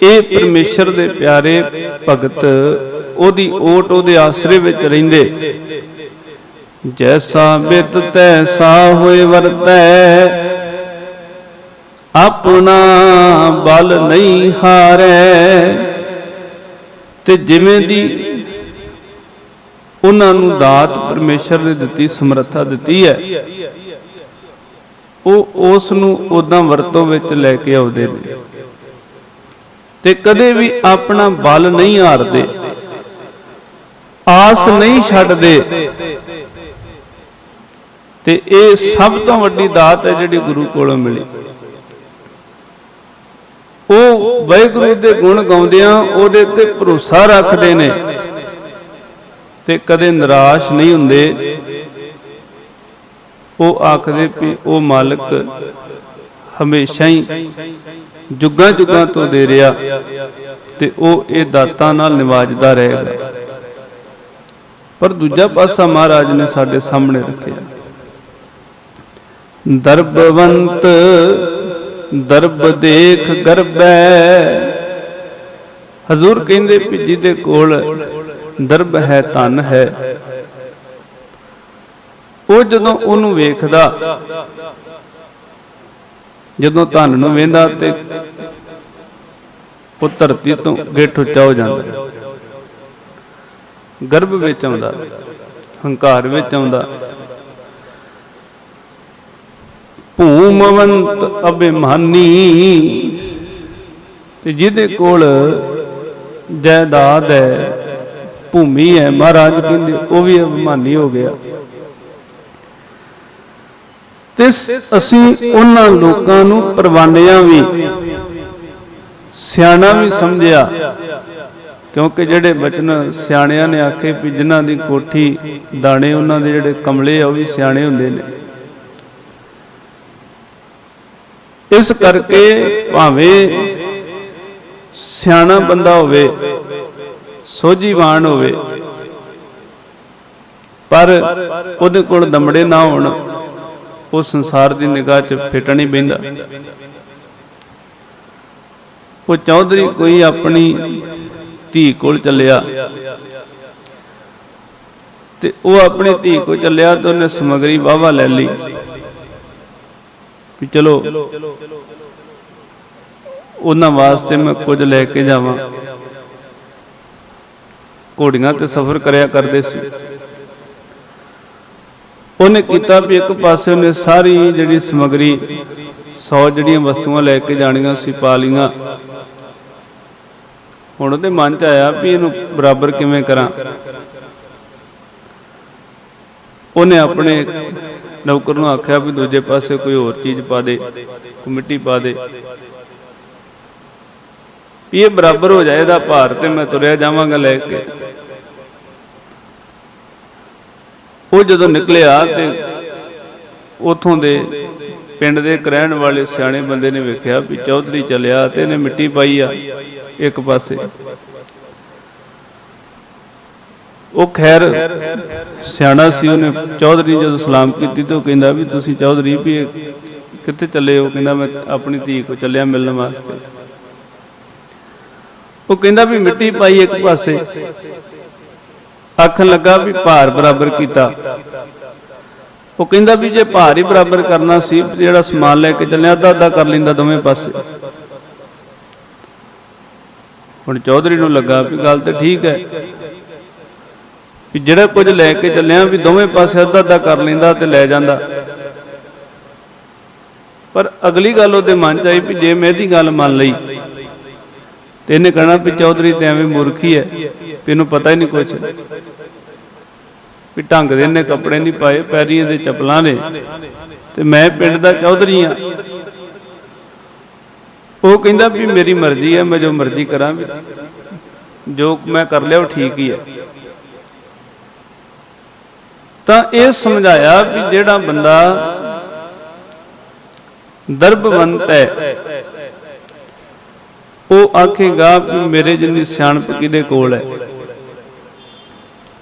ਇਹ ਪਰਮੇਸ਼ਰ ਦੇ ਪਿਆਰੇ ਭਗਤ, ਉਹਦੀ ਓਟ ਉਹਦੇ ਆਸਰੇ ਵਿੱਚ ਰਹਿੰਦੇ। ਜੈਸਾ ਬਿਤ ਤੈਸਾ ਹੋਏ ਵਰਤੈ। ਆਪਣਾ ਬਲ ਨਹੀਂ ਹਾਰੈ। ਤੇ ਜਿਵੇਂ ਦੀ ਉਹਨਾਂ ਨੂੰ ਦਾਤ ਪਰਮੇਸ਼ਰ ਨੇ ਦਿੱਤੀ, ਸਮਰੱਥਾ ਦਿੱਤੀ ਹੈ, ਉਹ ਉਸ ਨੂੰ ਉਦਾਂ ਵਰਤੋਂ ਵਿੱਚ ਲੈ ਕੇ ਆਉਂਦੇ ਨੇ। ਤੇ ਕਦੇ ਵੀ ਆਪਣਾ ਬਲ ਨਹੀਂ ਹਾਰਦੇ। ਆਸ ਨਹੀਂ ਛੱਡਦੇ। ਤੇ ਇਹ ਸਭ ਤੋਂ ਵੱਡੀ ਦਾਤ ਹੈ ਜਿਹੜੀ ਗੁਰੂ ਕੋਲੋਂ ਮਿਲੀ। ਉਹ ਵਾਹਿਗੁਰੂ ਦੇ ਗੁਣ ਗਾਉਂਦਿਆਂ ਉਹਦੇ ਤੇ ਭਰੋਸਾ ਰੱਖਦੇ ਨੇ ਤੇ ਕਦੇ ਨਿਰਾਸ਼ ਨਹੀਂ ਹੁੰਦੇ। ਉਹ ਆਖਦੇ ਵੀ ਉਹ ਮਾਲਕ ਹਮੇਸ਼ਾ ਹੀ ਜੁਗਾਂ ਜੁਗਾਂ ਤੋਂ ਦੇ ਰਿਹਾ ਤੇ ਉਹ ਇਹ ਦਾਤਾਂ ਨਾਲ ਨਿਵਾਜਦਾ ਰਹੇਗਾ ਪਰ ਦੂਜਾ ਪਾਸਾ ਮਹਾਰਾਜ ਨੇ ਸਾਡੇ ਸਾਹਮਣੇ ਰੱਖਿਆ। ਦਰਬਵੰਤ, ਦਰਬ ਦੇਖ ਗਰਬੈ। ਹਜ਼ੂਰ ਕਹਿੰਦੇ ਵੀ ਜਿਹਦੇ ਕੋਲ ਦਰਬ ਹੈ, ਧਨ ਹੈ। ਉਹ ਜਦੋਂ ਉਹਨੂੰ ਵੇਖਦਾ ਜਦੋਂ ਧਨ ਨੂੰ ਵੇਂਦਾ ਤੇ ਉਹ ਧਰਤੀ ਤੋਂ ਗਿੱਠ ਉੱਚਾ ਹੋ ਜਾਂਦਾ ਗਰਭ ਵਿੱਚ ਆਉਂਦਾ, ਹੰਕਾਰ ਵਿੱਚ ਆਉਂਦਾ। ਭੂਮਵੰਤ ਅਭਿਮਾਨੀ ਤੇ ਜਿਹਦੇ ਕੋਲ ਜਾਇਦਾਦ ਹੈ, ਭੂਮੀ ਹੈ, ਮਹਾਰਾਜ ਕਹਿੰਦੇ, ਉਹ ਵੀ ਅਭਿਮਾਨੀ ਹੋ ਗਿਆ। ਤੇ ਅਸੀਂ ਉਹਨਾਂ ਲੋਕਾਂ ਨੂੰ ਪਰਵਾਨਿਆਂ ਵੀ, ਸਿਆਣਾ ਵੀ ਸਮਝਿਆ। ਕਿਉਂਕਿ ਜਿਹੜੇ ਬਚਨ ਸਿਆਣਿਆਂ ਨੇ ਆਖੇ ਵੀ ਜਿਨ੍ਹਾਂ ਦੀ ਕੋਠੀ ਦਾਣੇ ਉਹਨਾਂ ਦੇ ਜਿਹੜੇ ਕਮਲੇ ਆ, ਉਹ ਵੀ ਸਿਆਣੇ ਹੁੰਦੇ ਨੇ। ਇਸ ਕਰਕੇ ਭਾਵੇਂ ਸਿਆਣਾ ਬੰਦਾ ਹੋਵੇ, ਸੋਝੀਵਾਨ ਹੋਵੇ, ਪਰ ਉਹਦੇ ਕੋਲ ਦਮੜੇ ਨਾ ਹੋਣ। ਉਹ ਸੰਸਾਰ ਦੀ ਨਿਗਾਹ 'ਚ ਫਿੱਟ ਨਹੀਂ ਬੈਂਦਾ ਉਹ ਚੌਧਰੀ ਕੋਈ ਆਪਣੀ ਧੀ ਕੋਲ ਚੱਲਿਆ। ਤੇ ਉਹ ਆਪਣੀ ਧੀ ਕੋਲ ਚੱਲਿਆ ਤੇ ਉਹਨੇ ਸਮਗਰੀ ਵਾਵਾ ਲੈ ਲਈ। ਵੀ ਚਲੋ, ਉਹਨਾਂ ਵਾਸਤੇ ਮੈਂ ਕੁਝ ਲੈ ਕੇ ਜਾਵਾਂ। ਘੋੜੀਆਂ ਤੇ ਸਫ਼ਰ ਕਰਿਆ ਕਰਦੇ ਸੀ। ਉਹਨੇ ਕੀਤਾ ਵੀ ਇੱਕ ਪਾਸੇ ਉਹਨੇ ਸਾਰੀ ਜਿਹੜੀ ਸਮਗਰੀ 100 ਜਿਹੜੀਆਂ ਵਸਤੂਆਂ ਲੈ ਕੇ ਜਾਣੀਆਂ ਸੀ, ਪਾ ਲੀਆਂ ਹੁਣ ਉਹਦੇ ਮਨ 'ਚ ਆਇਆ ਵੀ ਇਹਨੂੰ ਬਰਾਬਰ ਕਿਵੇਂ ਕਰਾਂ। ਉਹਨੇ ਆਪਣੇ ਨੌਕਰ ਨੂੰ ਆਖਿਆ ਵੀ ਦੂਜੇ ਪਾਸੇ ਕੋਈ ਹੋਰ ਚੀਜ਼ ਪਾ ਦੇ, ਕੋਈ ਮਿੱਟੀ ਪਾ ਦੇ। ਵੀ ਇਹ ਬਰਾਬਰ ਹੋ ਜਾਏ, ਇਹਦਾ ਭਾਰ ਤੇ ਮੈਂ ਤੁਰਿਆ ਜਾਵਾਂਗਾ ਲੈ ਕੇ। ਉਹ ਜਦੋਂ ਨਿਕਲਿਆ ਤੇ ਉਥੋਂ ਦੇ ਪਿੰਡ ਦੇ ਰਹਿਣ ਵਾਲੇ ਸਿਆਣੇ ਬੰਦੇ ਨੇ ਵੇਖਿਆ ਵੀ ਚੌਧਰੀ ਚੱਲਿਆ ਤੇ ਇਹਨੇ ਮਿੱਟੀ ਪਾਈ ਆ ਇੱਕ ਪਾਸੇ। ਉਹ ਖੈਰ ਸਿਆਣਾ ਸੀ ਉਹਨੇ, ਚੌਧਰੀ ਜਦੋਂ ਸਲਾਮ ਕੀਤੀ ਤੇ ਉਹ ਕਹਿੰਦਾ ਵੀ ਤੁਸੀਂ ਚੌਧਰੀ ਵੀ ਕਿੱਥੇ ਚੱਲੇ ਹੋ? ਕਹਿੰਦਾ ਮੈਂ ਆਪਣੀ ਧੀ ਕੋ ਚੱਲਿਆ ਮਿਲਣ ਵਾਸਤੇ। ਉਹ ਕਹਿੰਦਾ ਵੀ ਮਿੱਟੀ ਪਾਈ ਇੱਕ ਪਾਸੇ। ਆਖਣ ਲੱਗਾ ਵੀ ਭਾਰ ਬਰਾਬਰ ਕੀਤਾ। ਉਹ ਕਹਿੰਦਾ ਵੀ ਜੇ ਭਾਰ ਹੀ ਬਰਾਬਰ ਕਰਨਾ ਸੀ, ਜਿਹੜਾ ਸਮਾਨ ਲੈ ਕੇ ਚੱਲਿਆ, ਅੱਧਾ ਅੱਧਾ ਕਰ ਲੈਂਦਾ ਦੋਵੇਂ ਪਾਸੇ। ਹੁਣ ਚੌਧਰੀ ਨੂੰ ਲੱਗਾ ਵੀ ਗੱਲ ਤੇ ਠੀਕ ਹੈ। ਵੀ ਜਿਹੜਾ ਕੁਝ ਲੈ ਕੇ ਚੱਲਿਆ ਵੀ ਦੋਵੇਂ ਪਾਸੇ ਅੱਧਾ ਅੱਧਾ ਕਰ ਲੈਂਦਾ ਤੇ ਲੈ ਜਾਂਦਾ। ਪਰ ਅਗਲੀ ਗੱਲ ਉਹਦੇ ਮਨ ਚ ਆਈ ਵੀ ਜੇ ਮੈਂ ਇਹਦੀ ਗੱਲ ਮੰਨ ਲਈ ਤੇ ਇਹਨੇ ਕਹਿਣਾ ਵੀ ਚੌਧਰੀ ਤੇ ਐਵੇਂ ਮੂਰਖੀ ਹੈ ਵੀ ਇਹਨੂੰ ਪਤਾ ਹੀ ਨਹੀਂ ਕੁਝ ਵੀ ਢੰਗ ਦੇ ਇਹਨੇ ਕੱਪੜੇ ਨਹੀਂ ਪਾਏ ਪੈਰੀਆਂ ਦੇ ਚੱਪਲਾਂ ਨੇ। ਤੇ ਮੈਂ ਪਿੰਡ ਦਾ ਚੌਧਰੀ ਆ ਉਹ ਕਹਿੰਦਾ ਵੀ ਮੇਰੀ ਮਰਜ਼ੀ ਹੈ, ਮੈਂ ਜੋ ਮਰਜ਼ੀ ਕਰਾਂ ਵੀ। ਜੋ ਮੈਂ ਕਰ ਲਿਆ ਉਹ ਠੀਕ ਹੀ ਹੈ। ਤਾਂ ਇਹ ਸਮਝਾਇਆ ਵੀ ਜਿਹੜਾ ਬੰਦਾ ਦਰਬਵੰਤ ਹੈ ਉਹ ਆਖੇਗਾ ਵੀ ਮੇਰੇ ਜਿੰਨੀ ਸਿਆਣਪ ਕਿਹਦੇ ਕੋਲ ਹੈ?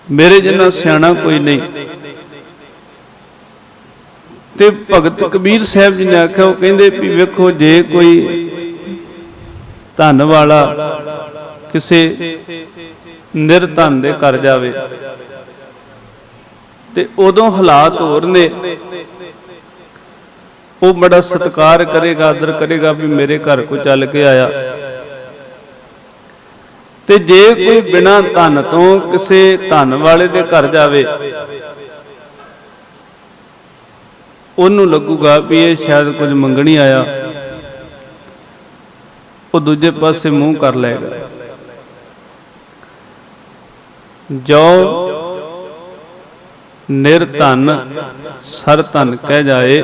ਮੇਰੇ ਜਿੰਨਾ ਸਿਆਣਾ ਕੋਈ ਨਹੀਂ। ਤੇ ਭਗਤ ਕਬੀਰ ਸਾਹਿਬ ਜੀ ਨੇ ਆਖਿਆ, ਉਹ ਕਹਿੰਦੇ ਵੀ ਵੇਖੋ, ਜੇ ਕੋਈ ਧਨ ਵਾਲਾ ਕਿਸੇ ਨਿਰਧਨ ਦੇ ਘਰ ਜਾਵੇ, ਤੇ ਉਦੋਂ ਹਾਲਾਤ ਹੋਰ ਨੇ। ਉਹ ਬੜਾ ਸਤਿਕਾਰ ਕਰੇਗਾ, ਆਦਰ ਕਰੇਗਾ ਵੀ ਮੇਰੇ ਘਰ ਕੋ ਚੱਲ ਕੇ ਆਇਆ। ਤੇ ਜੇ ਕੋਈ ਬਿਨਾ ਧਨ ਤੋਂ ਕਿਸੇ ਧਨ ਵਾਲੇ ਦੇ ਘਰ ਜਾਵੇ ਉਹਨੂੰ ਲੱਗੂਗਾ ਵੀ ਇਹ ਸ਼ਾਇਦ ਕੁਝ ਮੰਗਣੀ ਆਇਆ। ਉਹ ਦੂਜੇ ਪਾਸੇ ਮੂੰਹ ਕਰ ਲਏਗਾ। ਜੋ ਨਿਰਧਨ ਸਰ ਧਨ ਕਹਿ ਜਾਏ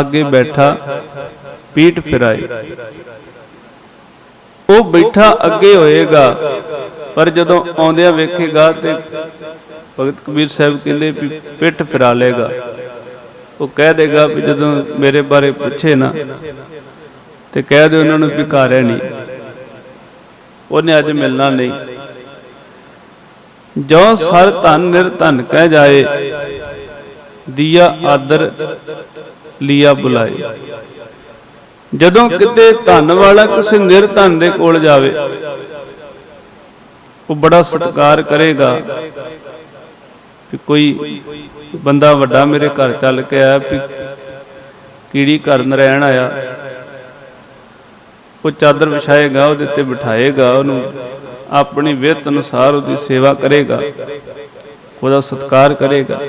ਅੱਗੇ ਬੈਠਾ ਪੀਠ ਫਿਰਾਏ। ਉਹ ਬੈਠਾ ਅੱਗੇ ਹੋਏਗਾ। ਪਰ ਜਦੋਂ ਆਉਂਦਿਆਂ ਵੇਖੇਗਾ ਤੇ ਭਗਤ ਕਬੀਰ ਸਾਹਿਬ ਕਹਿੰਦੇ ਵੀ ਪਿੱਠ ਫਿਰਾ ਲੇਗਾ ਉਹ ਕਹਿ ਦੇਗਾ ਵੀ ਜਦੋਂ ਮੇਰੇ ਬਾਰੇ ਪੁੱਛੇ ਨਾ, ਤੇ ਕਹਿ ਦਿਓ ਉਹਨਾਂ ਨੂੰ ਵੀ ਘਰ ਹੈ ਨਹੀਂ। ਉਹਨੇ ਅੱਜ ਮਿਲਣਾ ਨਹੀਂ। ਜੋ ਸਰ ਧਨ ਨਿਰ ਧਨ ਕਹਿ ਜਾਏ, ਦੀਆ ਆਦਰ ਲੀਆ ਬੁਲਾਏ। ਜਦੋਂ ਕਿਤੇ ਧਨ ਵਾਲਾ ਕਿਸੇ ਨਿਰਧਨ ਦੇ ਕੋਲ ਜਾਵੇ ਉਹ ਬੜਾ ਸਤਿਕਾਰ ਕਰੇਗਾ ਕਿ ਕੋਈ ਬੰਦਾ ਵੱਡਾ ਮੇਰੇ ਘਰ ਚੱਲ ਕੇ ਆਇਆ ਵੀ ਕੀੜੀ ਘਰ ਨਰੈਣ ਆਇਆ। ਉਹ ਚਾਦਰ ਵਿਛਾਏਗਾ ਉਹਦੇ ਤੇ ਬਿਠਾਏਗਾ ਉਹਨੂੰ ਆਪਣੀ ਵਿਤ ਅਨੁਸਾਰ ਉਹਦੀ ਸੇਵਾ ਕਰੇਗਾ। ਉਹਦਾ ਸਤਿਕਾਰ ਕਰੇਗਾ।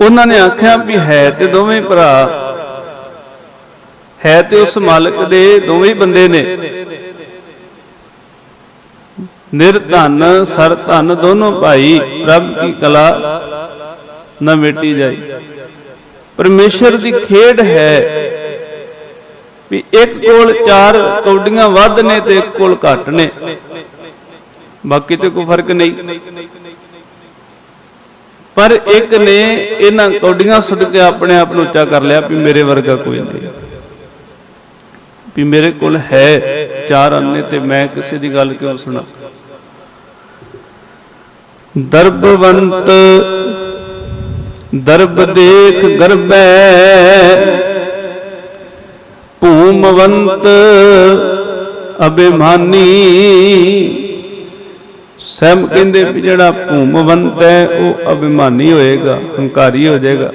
ਉਹਨਾਂ ਨੇ ਆਖਿਆ ਵੀ ਹੈ ਤੇ ਦੋਵੇਂ ਭਰਾ। ਹੈ ਤੇ ਉਸ ਮਾਲਕ ਦੇ ਦੋਵੇਂ ਬੰਦੇ ਨੇ। ਨਿਰਧਨ ਸਰ ਧਨ ਦੋਨੋਂ ਭਾਈ, ਪ੍ਰਭ ਕੀ ਕਲਾ ਨਾ ਮਿਟੀ ਜਾਈ। ਪਰਮੇਸ਼ਰ ਦੀ ਖੇਡ ਹੈ ਵੀ ਇੱਕ ਕੋਲ ਚਾਰ ਕੌਡੀਆਂ ਵੱਧ ਨੇ ਤੇ ਇੱਕ ਕੋਲ ਘੱਟ ਨੇ। ਬਾਕੀ ਤੇ ਕੋਈ ਫ਼ਰਕ ਨਹੀਂ। ਪਰ ਇੱਕ ਨੇ ਇਹਨਾਂ ਕੌਡੀਆਂ ਸਦਕੇ ਆਪਣੇ ਆਪ ਨੂੰ ਉੱਚਾ ਕਰ ਲਿਆ ਵੀ ਮੇਰੇ ਵਰਗਾ ਕੋਈ ਨਹੀਂ। ਵੀ ਮੇਰੇ ਕੋਲ ਹੈ ਚਾਰ ਅੰਨੇ ਤੇ ਮੈਂ ਕਿਸੇ ਦੀ ਗੱਲ ਕਿਉਂ ਸੁਣਾ? ਦਰਬਵੰਤ, ਦਰਬ ਦੇਖ ਗਰਬੈ, ਭੂਮਵੰਤ, ਅਭਿਮਾਨੀ ਸਹਿਮ ਕਹਿੰਦੇ ਵੀ ਜਿਹੜਾ ਭੂਮਵੰਤ ਹੈ, ਉਹ ਅਭਿਮਾਨੀ ਹੋਏਗਾ, ਹੰਕਾਰੀ ਹੋ ਜਾਏਗਾ।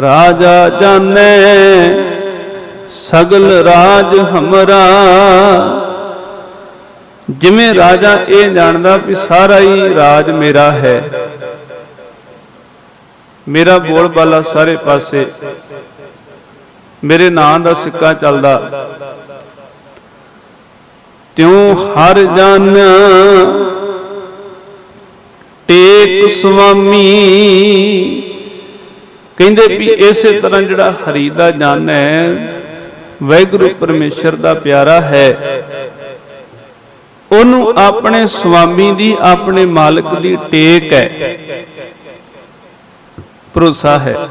ਰਾਜਾ ਜਾਣੈ, ਸਗਲ ਰਾਜ ਹਮਰਾ। ਜਿਵੇਂ ਰਾਜਾ ਇਹ ਜਾਣਦਾ ਵੀ ਸਾਰਾ ਹੀ ਰਾਜ ਮੇਰਾ ਹੈ। ਮੇਰਾ ਬੋਲ ਬਾਲਾ ਸਾਰੇ ਪਾਸੇ। ਮੇਰੇ ਨਾਂ ਦਾ ਸਿੱਕਾ ਚੱਲਦਾ। ਤਿਉ ਹਰ ਜਨ। ਟੇਕ ਸੁਆਮੀ। ਕਹਿੰਦੇ ਵੀ ਇਸੇ ਤਰ੍ਹਾਂ ਜਿਹੜਾ ਹਰੀ ਦਾ ਜਨ ਹੈ ਵੈਗੁਰੂ ਪਰਮੇਸ਼ਰ ਦਾ ਪਿਆਰਾ ਹੈ। ਉਹਨੂੰ ਆਪਣੇ ਸੁਆਮੀ ਦੀ, ਆਪਣੇ ਮਾਲਕ ਦੀ ਟੇਕ ਹੈ। ਭਰੋਸਾ ਹੈ।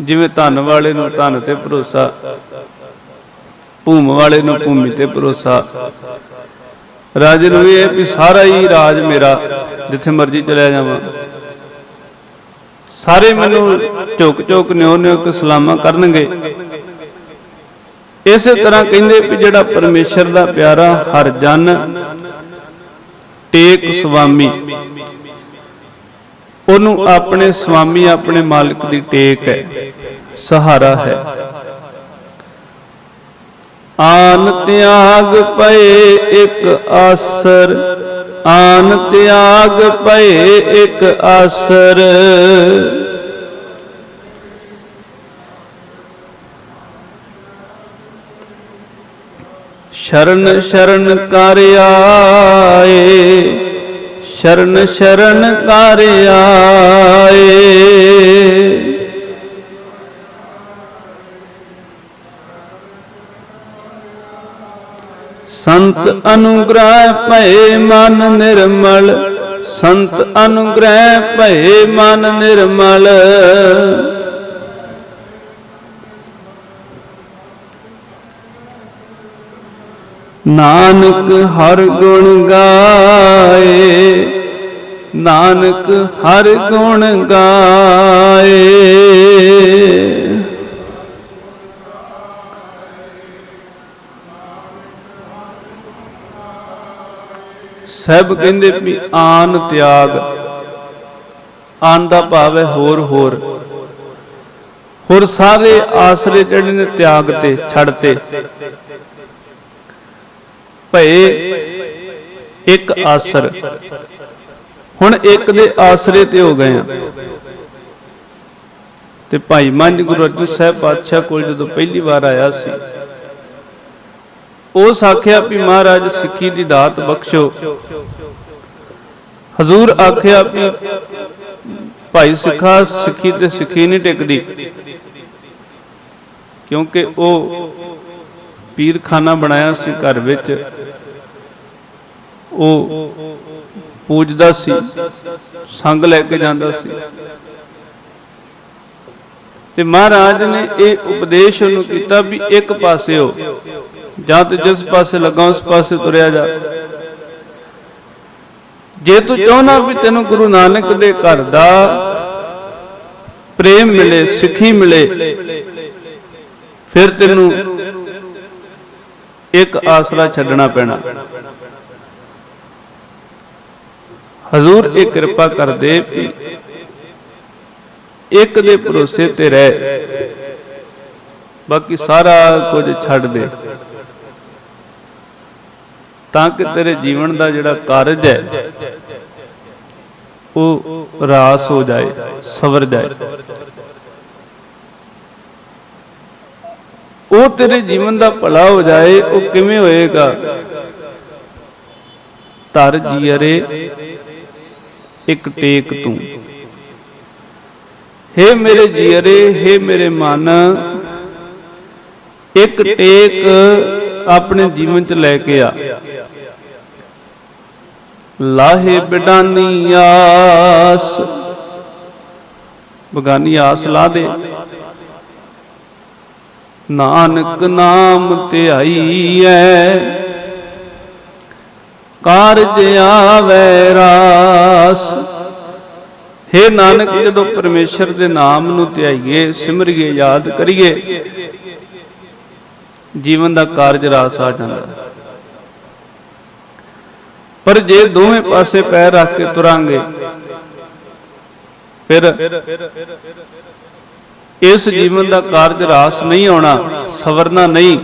ਜਿਵੇਂ ਧਨ ਵਾਲੇ ਨੂੰ ਧਨ ਤੇ ਭਰੋਸਾ। ਭੂਮ ਵਾਲੇ ਨੂੰ ਭੂਮੀ ਤੇ ਭਰੋਸਾ। ਰਾਜੇ ਨੂੰ ਇਹ ਵੀ ਸਾਰਾ ਹੀ ਰਾਜ ਮੇਰਾ, ਜਿੱਥੇ ਮਰਜ਼ੀ ਚਲਿਆ ਜਾਵਾਂ। ਸਾਰੇ ਮੈਨੂੰ ਝੁਕ ਝੁਕ ਨਿਉ ਨਿਉ ਕੇ ਸਲਾਮਾਂ ਕਰਨਗੇ। ਇਸੇ ਤਰ੍ਹਾਂ ਕਹਿੰਦੇ ਵੀ ਜਿਹੜਾ ਪਰਮੇਸ਼ਰ ਦਾ ਪਿਆਰਾ ਹਰ ਜਨ, ਟੇਕ ਸੁਆਮੀ ਉਹਨੂੰ ਆਪਣੇ ਸੁਆਮੀ ਆਪਣੇ ਮਾਲਕ ਦੀ ਟੇਕ ਹੈ, ਸਹਾਰਾ ਹੈ। ਆਨ ਤਿਆਗ ਪਏ ਇੱਕ ਆਸਰ। ਆਨ ਤਿਆਗ ਪਏ ਇੱਕ ਆਸਰ। ਸ਼ਰਨ ਸ਼ਰਨ ਕਰ ਆਏ। ਸ਼ਰਨ ਸ਼ਰਨ ਕਰ ਆਏ। ਸੰਤ ਅਨੁਗ੍ਰਹਿ ਭਏ ਮਨ ਨਿਰਮਲ, ਸੰਤ ਅਨੁਗ੍ਰਹਿ ਭਏ ਮਨ ਨਿਰਮਲ। ਨਾਨਕ ਹਰ ਗੁਣ ਗਾਏ, ਨਾਨਕ ਹਰ ਗੁਣ ਗਾਏ। ਸਹਿਬ ਕਹਿੰਦੇ ਵੀ ਆਨ ਤਿਆਗ। ਆਨ ਦਾ ਭਾਵ ਹੈ ਹੋਰ ਹੋਰ। ਹੋਰ ਸਾਰੇ ਆਸਰੇ ਜਿਹੜੇ ਨੇ ਤਿਆਗ ਤੇ, ਛੱਡ ਤੇ। ਭਏ ਇੱਕ ਆਸਰ। ਹੁਣ ਇੱਕ ਦੇ ਆਸਰੇ ਤੇ ਹੋ ਗਏ ਆ। ਤੇ ਭਾਈ ਮੰਝ ਗੁਰੂ ਅਰਜਨ ਸਾਹਿਬ ਪਾਤਸ਼ਾਹ ਕੋਲ ਜਦੋਂ ਪਹਿਲੀ ਵਾਰ ਆਇਆ ਸੀ ਉਸ ਆਖਿਆ ਵੀ ਮਹਾਰਾਜ ਸਿੱਖੀ ਦੀ ਦਾਤ ਬਖਸ਼ੋ। ਹਜ਼ੂਰ ਆਖਿਆ ਵੀ ਭਾਈ ਸਿੱਖਾ ਸਿੱਖੀ ਤੇ ਸਿੱਖੀ ਨਹੀਂ ਟਿਕਦੀ। ਕਿਉਂਕਿ ਉਹ ਪੀਰਖਾਨਾ ਬਣਾਇਆ ਸੀ ਘਰ ਵਿੱਚ। ਉਹ ਪੂਜਦਾ ਸੀ, ਸੰਗ ਲੈ ਕੇ ਜਾਂਦਾ ਸੀ। ਤੇ ਮਹਾਰਾਜ ਨੇ ਇਹ ਉਪਦੇਸ਼ ਉਹਨੂੰ ਕੀਤਾ ਵੀ ਇੱਕ ਪਾਸੇ ਹੋ ਜਾਂ ਤੂੰ ਜਿਸ ਪਾਸੇ ਲੱਗਾ ਉਸ ਪਾਸੇ ਤੁਰਿਆ ਜਾ। ਜੇ ਤੂੰ ਚਾਹਨਾ ਵੀ ਤੈਨੂੰ ਗੁਰੂ ਨਾਨਕ ਦੇ ਘਰ ਦਾ ਪ੍ਰੇਮ ਮਿਲੇ, ਸਿੱਖੀ ਮਿਲੇ, ਫਿਰ ਤੈਨੂੰ ਇੱਕ ਆਸਰਾ ਛੱਡਣਾ ਪੈਣਾ। ਹਜ਼ੂਰ, ਇਹ ਕਿਰਪਾ ਕਰਦੇ ਇੱਕ ਦੇ ਭਰੋਸੇ ਤੇ ਰਹਿ। ਬਾਕੀ ਸਾਰਾ ਕੁਝ ਛੱਡ ਦੇ। ਤਾਂ ਕਿ ਤੇਰੇ ਜੀਵਨ ਦਾ ਜਿਹੜਾ ਕਾਰਜ ਹੈ, ਉਹ ਰਾਸ ਹੋ ਜਾਏ, ਸਵਰ ਜਾਏ। ਉਹ ਤੇਰੇ ਜੀਵਨ ਦਾ ਭਲਾ ਹੋ ਜਾਏ, ਉਹ ਕਿਵੇਂ ਹੋਏਗਾ? ਤਰ ਜੀਅਰੇ, ਇੱਕ ਟੇਕ ਤੂੰ। ਹੇ ਮੇਰੇ ਜੀਅਰੇ, ਹੇ ਮੇਰੇ ਮਨ, ਇੱਕ ਟੇਕ ਆਪਣੇ ਜੀਵਨ ਚ ਲੈ ਕੇ ਆ। ਲਾਹੇ ਬਿਡਾਨੀ ਆਸ। ਬਗਾਨੀ ਆਸ ਲਾ ਦੇ। ਨਾਨਕ ਨਾਮ ਧਿਆਈ ਐ ਕਾਰਜ ਆਵੈ ਰਾਸ। ਹੇ ਨਾਨਕ, ਜਦੋਂ ਪਰਮੇਸ਼ਰ ਦੇ ਨਾਮ ਨੂੰ ਧਿਆਈਏ, ਸਿਮਰੀਏ, ਯਾਦ ਕਰੀਏ, ਜੀਵਨ ਦਾ ਕਾਰਜ ਰਾਸ ਆ ਜਾਂਦਾ। ਪਰ ਜੇ ਦੋਵੇਂ ਪਾਸੇ ਪੈਰ ਰੱਖ ਕੇ ਤੁਰਾਂਗੇ, ਫਿਰ ਇਸ ਜੀਵਨ ਦਾ ਕਾਰਜ ਰਾਸ ਨਹੀਂ ਆਉਣਾ, ਸਵਰਨਾ ਨਹੀਂ।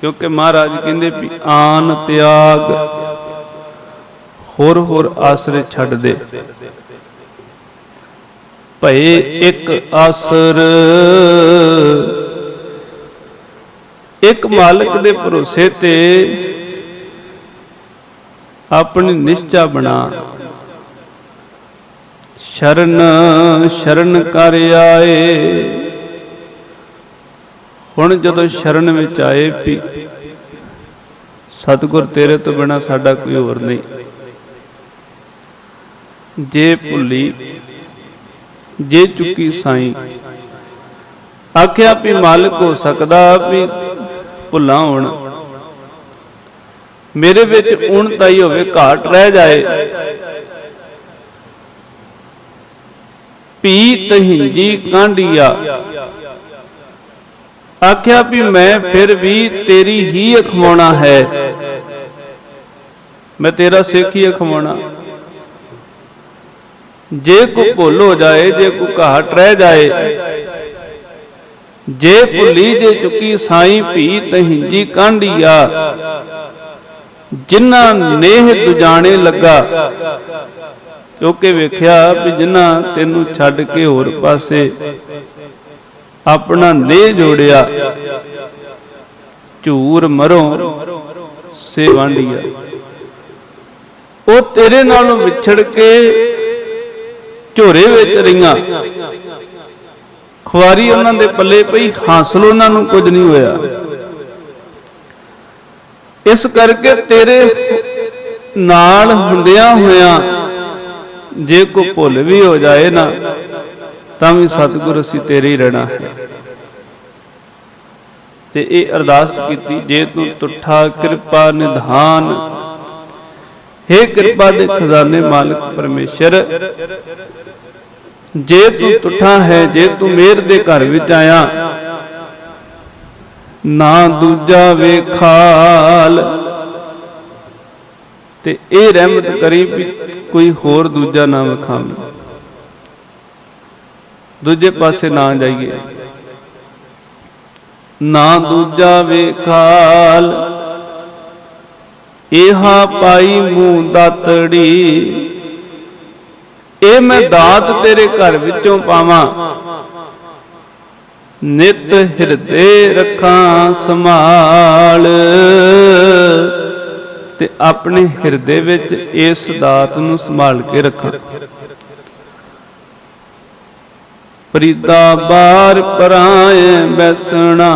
ਕਿਉਂਕਿ ਮਹਾਰਾਜ ਕਹਿੰਦੇ ਵੀ ਆਨ ਤਿਆਗ, ਹੋਰ ਹੋਰ ਆਸਰੇ ਛੱਡ ਦੇ। ਭਏ ਇੱਕ ਆਸਰ, ਇੱਕ ਮਾਲਕ ਦੇ ਭਰੋਸੇ ਤੇ ਆਪਣੀ ਨਿਸ਼ਚਾ ਬਣਾ। ਸ਼ਰਨ ਸ਼ਰਨ ਕਰ ਆਏ। ਹੁਣ ਜਦੋਂ ਸ਼ਰਨ ਵਿੱਚ ਆਏ ਵੀ ਸਤਿਗੁਰ ਤੇਰੇ ਤੋਂ ਬਿਨਾ ਸਾਡਾ ਕੋਈ ਹੋਰ ਨਹੀਂ। ਜੇ ਭੁੱਲੀ, ਜੇ ਚੁੱਕੀ ਸਾਈਂ, ਆਖਿਆ ਵੀ ਮਾਲਕ ਹੋ ਸਕਦਾ ਵੀ ਭੁੱਲਾਂ ਹੋਣ। ਮੇਰੇ ਵਿੱਚ ਉਣਤਾ ਤਾਈ ਹੋਵੇ, ਘਾਟ ਰਹਿ ਜਾਏ। ਪੀ ਤਹਿੰਜੀ ਕਾਂਡੀਆ ਆਖਿਆ ਵੀ ਮੈਂ ਫਿਰ ਵੀ ਤੇਰੀ ਹੀ ਅਖਵਾਉਣਾ ਹੈ। ਮੈਂ ਤੇਰਾ ਸਿੱਖ ਹੀ ਅਖਵਾਉਣਾ। ਜੇ ਕੋ ਭੁੱਲ ਹੋ ਜਾਏ, ਜੇ ਕੋ ਘਾਟ ਰਹਿ ਜਾਏ, ਜੇ ਭੁੱਲੀ ਜੇ ਚੁੱਕੀ ਸਾਈਂ ਭੀ ਤਹਿੰਜੀ ਕਾਂਡੀਆ ਜਿਨ੍ਹਾਂ ਨੇਹ ਦੁਜਾਣੇ ਲੱਗਾ, ਕਿਉਂਕਿ ਵੇਖਿਆ ਵੀ ਜਿਨ੍ਹਾਂ ਤੈਨੂੰ ਛੱਡ ਕੇ ਹੋਰ ਪਾਸੇ ਆਪਣਾ ਨੇਹ ਜੋੜਿਆ, ਝੂਰ ਮਰੋ ਸੇ ਉਹ ਤੇਰੇ ਨਾਲੋਂ ਵਿਛੜ ਕੇ ਝੋਰੇ ਵਿੱਚ ਰਹੀਆਂ। ਖੁਆਰੀ ਉਹਨਾਂ ਦੇ ਪੱਲੇ ਪਈ, ਹਾਸਲ ਉਹਨਾਂ ਨੂੰ ਕੁਝ ਨਹੀਂ ਹੋਇਆ। ਇਸ ਕਰਕੇ ਤੇਰੇ ਨਾਲ ਹੁੰਦਿਆਂ ਹੋਇਆਂ ਜੇ ਕੋ ਭੁੱਲ ਵੀ ਹੋ ਜਾਏ ਨਾ, ਤਾਂ ਵੀ ਸਤਿਗੁਰ ਅਸੀਂ ਤੇਰੇ ਹੀ ਰਹਿਣਾ ਹੈ। ਤੇ ਇਹ ਅਰਦਾਸ ਕੀਤੀ, ਜੇ ਤੂੰ ਤੁਠਾ ਕਿਰਪਾ ਨਿਧਾਨ हे ਕਿਰਪਾ ਦੇ ਖਜ਼ਾਨੇ ਮਾਲਕ ਪਰਮੇਸ਼ਰ, ਜੇ ਤੂੰ ਤੁਠਾ ਹੈ, ਜੇ ਤੂੰ ਮੇਰ ਦੇ ਘਰ ਵਿੱਚ ਆਇਆ ਨਾ ਦੂਜਾ ਵੇਖਾਲ ਤੇ ਇਹ ਰਹਿਮਤ ਕਰੀ ਵੀ ਕੋਈ ਹੋਰ ਦੂਜਾ ਨਾ ਵਿਖਾਵੇ। ਦੂਜੇ ਪਾਸੇ ਨਾ ਜਾਈਏ। ਨਾ ਦੂਜਾ ਵੇਖਾਲ ਇਹਾ ਪਾਈ ਮੂੰਹ ਦਾਤੜੀ। ਇਹ ਮੈਂ ਦਾਤ ਤੇਰੇ ਘਰ ਵਿੱਚੋਂ ਪਾਵਾਂ। ਨਿਤ ਹਿਰਦੇ ਰੱਖਾਂ ਸੰਭਾਲ। ਤੇ ਆਪਣੇ ਹਿਰਦੇ ਵਿੱਚ ਇਸ ਦਾਤ ਨੂੰ ਸੰਭਾਲ ਕੇ ਰੱਖਾਂ। ਪ੍ਰੀਤਾ ਬਾਰ ਪਰਾਏ ਬੈਸਣਾ,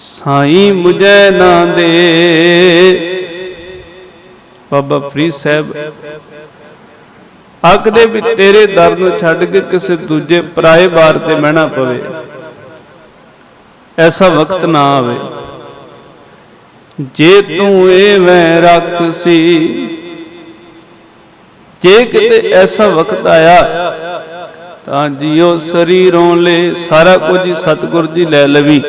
ਸਾਈ ਮੁਝੇ ਨਾ ਦੇ। ਬਾਬਾ ਫਰੀਦ ਸਾਹਿਬ ਆਖਦੇ ਵੀ ਤੇਰੇ ਦਰ ਨੂੰ ਛੱਡ ਕੇ ਕਿਸੇ ਦੂਜੇ ਪਰਾਏ ਬਾਰ ਤੇ ਮਹਿਣਾ ਪਵੇ। ਐਸਾ ਵਕਤ ਨਾ ਆਵੇ। ਜੇ ਤੂੰ ਇਹ ਵੈ ਰੱਖ ਸੀ, ਜੇ ਕਿਤੇ ਐਸਾ ਵਕਤ ਆਇਆ, ਤਾਂ ਜਿਉ ਸਰੀਰੋਂ ਲੈ ਸਾਰਾ ਕੁਝ ਸਤਿਗੁਰ ਜੀ ਲੈ ਲਵੀ।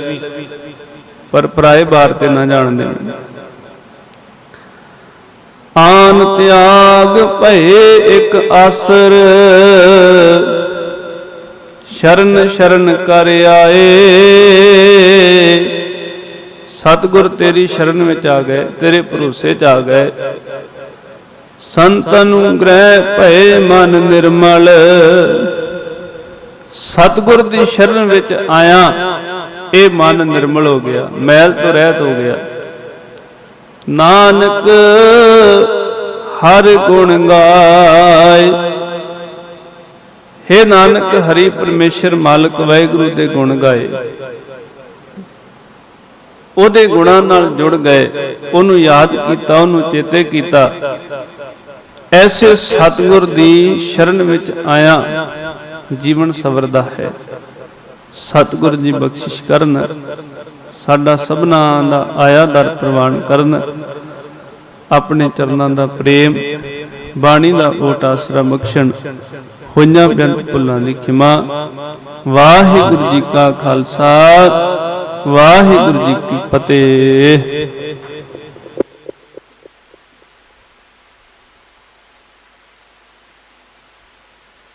ਪਰ ਪਰਾਏ ਬਾਰ ਤੇ ਨਾ ਜਾਣ ਦੇਣ। ਆਨ ਤਿਆਗ ਭਏ ਇੱਕ ਆਸਰ। ਸ਼ਰਨ ਸ਼ਰਨ ਕਰ ਆਏ। ਸਤਿਗੁਰ ਤੇਰੀ ਸ਼ਰਨ ਵਿੱਚ ਆ ਗਏ, ਤੇਰੇ ਭਰੋਸੇ ਚ ਆ ਗਏ। ਸੰਤਨ ਗ੍ਰਹਿ ਭਏ ਮਨ ਨਿਰਮਲ। ਸਤਿਗੁਰ ਦੀ ਸ਼ਰਨ ਵਿੱਚ ਆਇਆ, ਇਹ ਮਨ ਨਿਰਮਲ ਹੋ ਗਿਆ, ਮੈਲ ਤੋਂ ਰਹਿਤ ਹੋ ਗਿਆ। ਨਾਨਕ ਹਰ ਗੁਣ ਗਾਏ। हे ਨਾਨਕ ਹਰੀ ਪਰਮੇਸ਼ਰ ਮਾਲਕ ਵਾਹਿਗੁਰੂ ਦੇ ਗੁਣ ਗਾਏ। ਉਹਦੇ ਗੁਣਾਂ ਨਾਲ ਜੁੜ ਗਏ। ਉਹਨੂੰ ਯਾਦ ਕੀਤਾ, ਉਹਨੂੰ ਚੇਤੇ ਕੀਤਾ। ਐਸੇ ਸਤਿਗੁਰ ਦੀ ਸ਼ਰਨ ਵਿੱਚ ਆਇਆ ਜੀਵਨ ਸਵਰਦਾ ਹੈ। ਸਤਿਗੁਰ ਜੀ ਬਖਸ਼ਿਸ਼ ਕਰਨ। ਸਾਡਾ ਸਭਨਾ ਦਾ ਆਇਆ ਦਰ ਪ੍ਰਵਾਨ ਕਰਨ। ਆਪਣੇ ਚਰਨਾਂ ਦਾ ਪ੍ਰੇਮ, ਬਾਣੀ ਦਾ ਓਟ ਆਸਰਾ ਬਖਸ਼ਣ। ਹੋਈਆਂ ਬੇਅੰਤ ਭੁੱਲਾਂ ਦੀ ਖਿਮਾ। ਵਾਹਿਗੁਰੂ ਜੀ ਕਾ ਖਾਲਸਾ, ਵਾਹਿਗੁਰੂ ਜੀ ਕੀ ਫਤਿਹ।